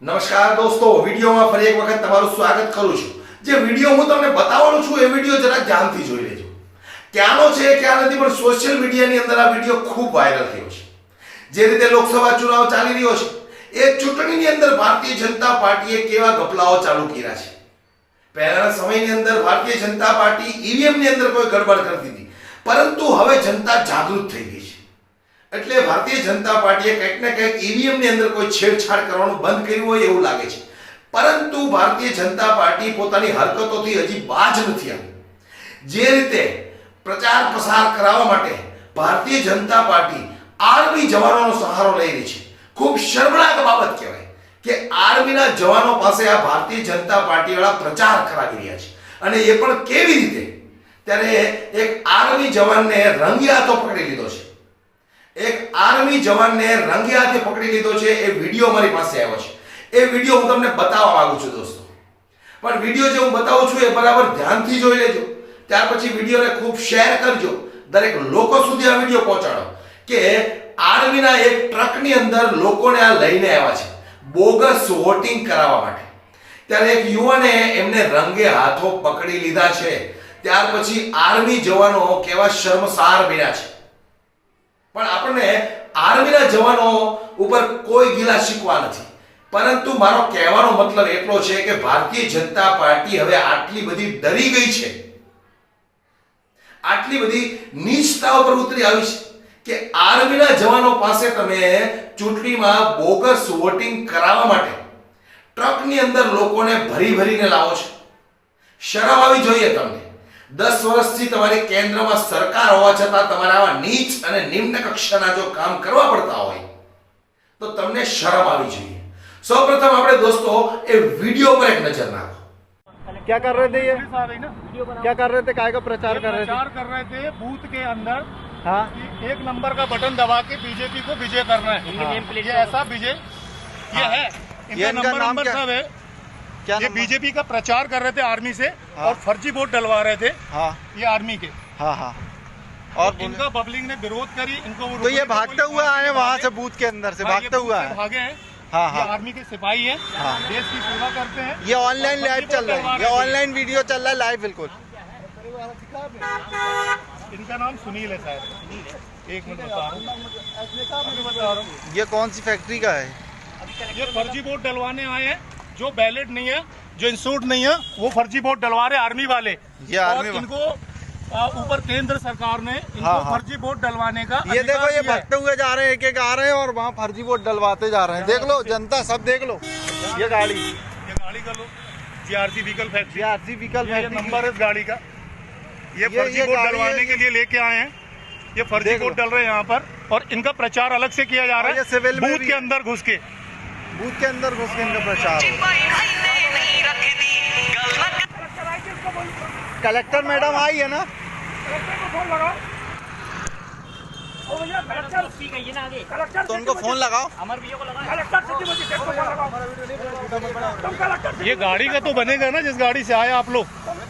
નમસ્કાર દોસ્તો, વિડીયોમાં ફરી એક વખત તમારું સ્વાગત કરું છું. જે વીડિયો હું તમને બતાવવાનું છું, એ વીડિયો જરા ધ્યાનથી જોઈ લેજો. ક્યાંનો છે, ક્યાં નથી, પણ સોશિયલ મીડિયાની અંદર આ વીડિયો ખૂબ વાયરલ થયો છે. જે રીતે લોકસભા ચુનાવ ચાલી રહ્યો છે, એ ચૂંટણીની અંદર ભારતીય જનતા પાર્ટીએ કેવા ગપલાઓ ચાલુ કર્યા છે? પહેલાના સમયની અંદર ભારતીય જનતા પાર્ટી ઈવીએમની અંદર કોઈ ગડબડ કરતી હતી, પરંતુ હવે જનતા જાગૃત થઈ ગઈ છે. એટલે ભારતીય જનતા પાર્ટીએ કંઈક ને કંઈક ઈવીએમની અંદર કોઈ છેડછાડ કરવાનું બંધ કર્યું હોય એવું લાગે છે. પરંતુ ભારતીય જનતા પાર્ટી પોતાની હરકતોથી હજી બાજ નથી આવી. જે રીતે પ્રચાર પ્રસાર કરાવવા માટે ભારતીય જનતા પાર્ટી આર્મી જવાનોનો સહારો લઈ રહી છે. ખૂબ શર્મનાક બાબત કહેવાય કે આર્મીના જવાનો પાસે આ ભારતીય જનતા પાર્ટીવાળા પ્રચાર કરાવી રહ્યા છે. અને એ પણ કેવી રીતે? ત્યારે એક આર્મી જવાનને રંગિયાતો પકડી લીધો છે. એક આર્મી જવાનને રંગે હાથે પકડી લીધો છે. એ વીડિયો મારી પાસે આવ્યો છે. એ વીડિયો હું તમને બતાવવા માંગુ છું દોસ્તો. પણ વીડિયો જે હું બતાવું છું એ બરાબર ધ્યાનથી જોઈ લેજો. ત્યાર પછી વિડીયોને ખૂબ શેર કરજો. દરેક લોકો સુધી આ વીડિયો પહોંચાડો. કે આર્મીના એક ટ્રકની અંદર લોકોને આ લઈને આવ્યા છે. બોગસ વોટિંગ કરાવવા માટે. ત્યારે એક યુવાને એમને રંગે હાથો પકડી લીધા છે. ત્યાર પછી આર્મી જવાનો કેવા શર્મસાર બન્યા છે. પણ આપણને આર્મીના જવાનો ઉપર કોઈ ગિલા શીખવા નથી. પરંતુ મારો કહેવાનો મતલબ એટલો છે કે ભારતીય જનતા પાર્ટી હવે આટલી બધી ડરી ગઈ છે. આટલી બધી નીચતા ઉપર ઉતરી આવી છે કે આર્મીના જવાનો પાસે તમે ચૂંટણીમાં બોગસ વોટિંગ કરાવવા માટે ટ્રકની અંદર લોકોને ભરી ભરીને લાવો છો. શરમ આવી જોઈએ તમને. દસ વર્ષથી તમારી કેન્દ્રમાં સરકાર હોવા છતાં તમારે આવા નીચ અને નિમ્ન કક્ષાના જો કામ કરવા પડતા હોય તો તમને શરમ આવી જોઈએ સૌપ્રથમ આપણે દોસ્તો એ વિડીયો પર એક નજર નાખો क्या कर रहे थे ये पुलिस आ रही ना क्या कर रहे थे काय का प्रचार ये कर रहे थे प्रचार कर रहे थे बूथ के अंदर हाँ कि एक नंबर का बटन दबा के बीजेपी को विजय करना है हाँ। ये ऐसा विजय ये है ये इनका इनका नंबर नाम नंबर क्या- सब है क्या ये बीजेपी का प्रचार कर रहे थे आर्मी से हाँ। और फर्जी वोट डलवा रहे थे हाँ। ये आर्मी के। हाँ हाँ। और बोले- इनका पब्लिक ने विरोध करी इनको वो तो ये भागते हुए आए वहाँ से बूथ के अंदर से भागते हुए आए। भागे हैं। हाँ हाँ। आर्मी के सिपाही है। हाँ। देश की सेवा करते हैं। ये ऑनलाइन लाइव चल रहा है। ये ऑनलाइन वीडियो चल रहा है लाइव बिल्कुल। इनका नाम सुनील है शायद। एक मिनट बता रहा हूँ। ये कौन सी फैक्ट्री का है? ये फर्जी वोट डलवाने आए हैं। जो बैलेट नहीं है जो इंस्टीट्यूट नहीं है वो फर्जी वोट डलवा रहे आर्मी वाले। ये और आर्मी इनको ऊपर केंद्र सरकार ने इनको हाँ, हाँ। फर्जी वोट डलवाने का ये देखो ये। भागते हुए जा रहे हैं एक एक आ रहे हैं और वहाँ फर्जी वोट डलवाते जा रहे हैं। देख लो जनता सब देख लो। ये गाड़ी। ये गाड़ी का लो। GRC vehicle factory. ये आरसी व्हीकल नंबर है इस गाड़ी का। ये फर्जी वोट डलवाने के लिए लेके आए हैं। ये फर्जी। वोट डल रहे हैं यहाँ पर। और इनका प्रचार अलग से किया जा रहा है। सिविल बूथ के अंदर घुस के। बूथ के अंदर घुस के इनका प्रचार हो कलेक्टर मैडम आई है ना? तो उनको फ़ोन लगाओ। ये गाड़ी का तो बनेगा ना जिस गाड़ी से आए आप लोग।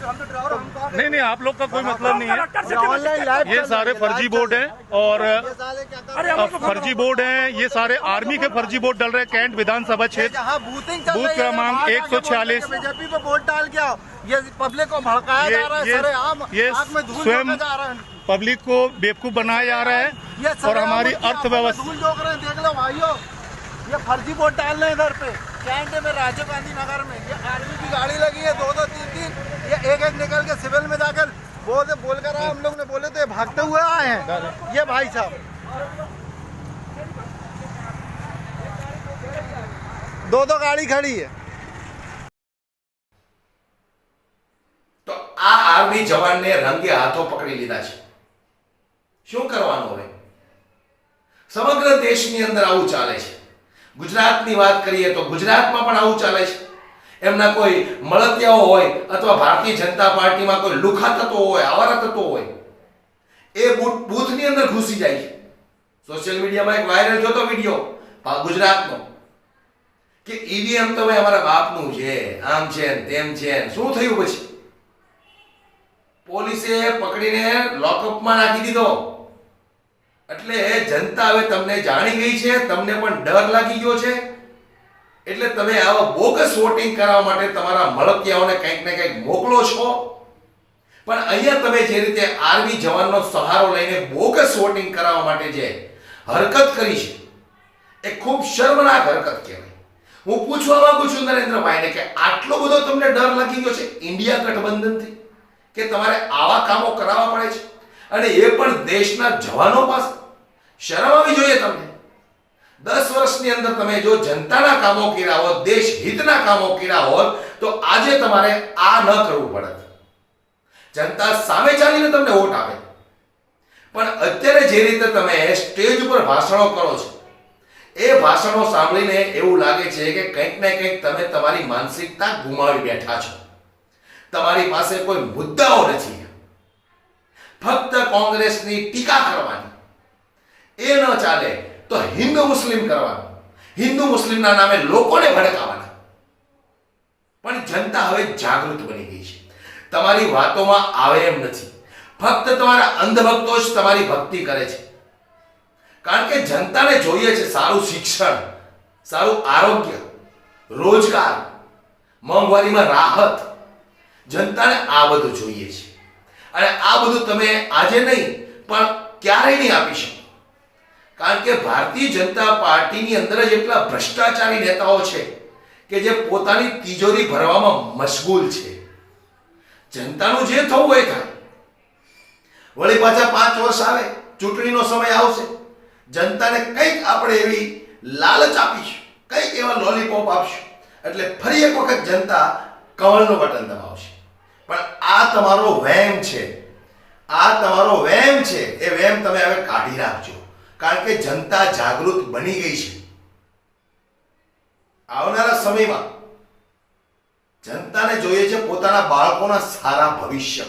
नहीं नहीं आप लोग का कोई मतलब नहीं है। ये सारे फर्जी बोर्ड हैं और फर्जी बोर्ड हैं ये सारे आर्मी के फर्जी बोर्ड डल रहे हैं कैंट विधानसभा क्षेत्र। बूथ क्रमांक एक सौ छियालीस। बीजेपी वोट डाल गया ये पब्लिक को भड़काया जा रहा है स्वयं पब्लिक को बेवकूफ़ बनाया जा रहा है और हमारी अर्थव्यवस्था देख लो भाइयों। ये फर्जी वोट डाल रहे हैं इधर पे। कैंट में राजीव गांधी नगर में ये आर्मी की गाड़ी लगी है दो दो तीन तीन ये एक एक निकल के सिविल में जाकर बोल बोल कर आए, हम लोग ने बोले थे भागते हुए आए हैं ये भाई साहब दो दो गाड़ी खड़ी है તો આ આર્મી જવાનને રંગે હાથો પકડી લીધા છે શું કરવાનું હવે સમગ્ર દેશની અંદર આવું ચાલે છે ગુજરાતની વાત કરીએ તો ગુજરાતમાં પણ આવું ચાલે છે. એમના કોઈ મળતિયાઓ હોય અથવા ભારતીય જનતા પાર્ટીમાં કોઈ લુખા તત્વો હોય, આવારા તત્વો હોય, એ બૂથ, બૂથની અંદર ઘૂસી જાય છે. સોશિયલ મીડિયામાં એક વાયરલ જોતો વીડિયો ગુજરાતનો. કે ઈવીએમ તો ભાઈ અમારા બાપનું છે, આમ છે તેમ છે. શું થયું પછી? પોલીસે પકડીને લોકઅપમાં નાખી દીધો. એટલે જનતા હવે તમને જાણી ગઈ છે, તમને પણ ડર લાગી ગયો છે? એટલે તમે આવા બોગસ વોટિંગ કરાવવા માટે તમારા મળતિયાઓને કંઈક ને કંઈક મોકલો છો? પણ અહીંયા તમે જે રીતે આર્મી જવાનનો સહારો લઈને બોગસ વોટિંગ કરાવવા માટે જે હરકત કરી છે, એ ખૂબ શર્મનાક હરકત કહેવાય. હું પૂછવા માંગુ છું નરેન્દ્રભાઈને કે આટલો બધો તમને ડર લાગી ગયો છે ઇન્ડિયા ગઠબંધનથી? કે તમારે આવા કામો કરાવવા પડે છે? અને એ પણ દેશના જવાનો પાસે શરમ આવી જોઈએ તમને. દસ વર્ષની અંદર તમે જો જનતાના કામો કર્યા હોત, દેશ હિતના કામો કર્યા હોત, તો આજે તમારે આ ન કરવું પડત. જનતા સામે ચાલીને તમને વોટ આપે. પણ અત્યારે જે રીતે તમે સ્ટેજ ઉપર ભાષણો કરો છો, એ ભાષણો સાંભળીને એવું લાગે છે કે કંઈક ને કંઈક તમે તમારી માનસિકતા ગુમાવી બેઠા છો. તમારી પાસે કોઈ મુદ્દાઓ નથી. ફક્ત કોંગ્રેસની ટીકા કરવાની. એ ન ચાલે, તો હિન્દુ મુસ્લિમ કરવાનું. હિન્દુ મુસ્લિમના નામે લોકોને ભડકાવાના. પણ જનતા હવે જાગૃત બની ગઈ છે. તમારી વાતોમાં આવે એમ નથી. ફક્ત તમારા અંધભક્તો જ તમારી ભક્તિ કરે છે. કારણ કે જનતાને જોઈએ છે સારું શિક્ષણ, સારું આરોગ્ય, રોજગાર, મોંઘવારીમાં રાહત. જનતાને આ બધું જોઈએ છે. અને આ બધું તમે આજે નહીં, પણ ક્યારેય નહીં આપી શકો. કારણ કે ભારતીય જનતા પાર્ટીની અંદર જ એટલા ભ્રષ્ટાચારી નેતાઓ છે કે જે પોતાની તિજોરી ભરવામાં મશગુલ છે. જનતાનું જે થવું હોય થાય. વળી પાછા પાંચ વર્ષ આવે, ચૂંટણીનો સમય આવશે. જનતાને કંઈક આપણે એવી લાલચ આપીશું, કંઈક એવા લોલીપોપ આપશું. એટલે ફરી એક વખત જનતા કમળનું બટન દબાવશે. પણ આ તમારો વહેમ છે. આ તમારો વહેમ છે. એ વહેમ તમે હવે કાઢી નાખજો કારણ કે જનતા જાગૃત બની ગઈ છે. આવનારા સમયમાં જનતાને જોઈએ છે પોતાના બાળકોના સારા ભવિષ્ય.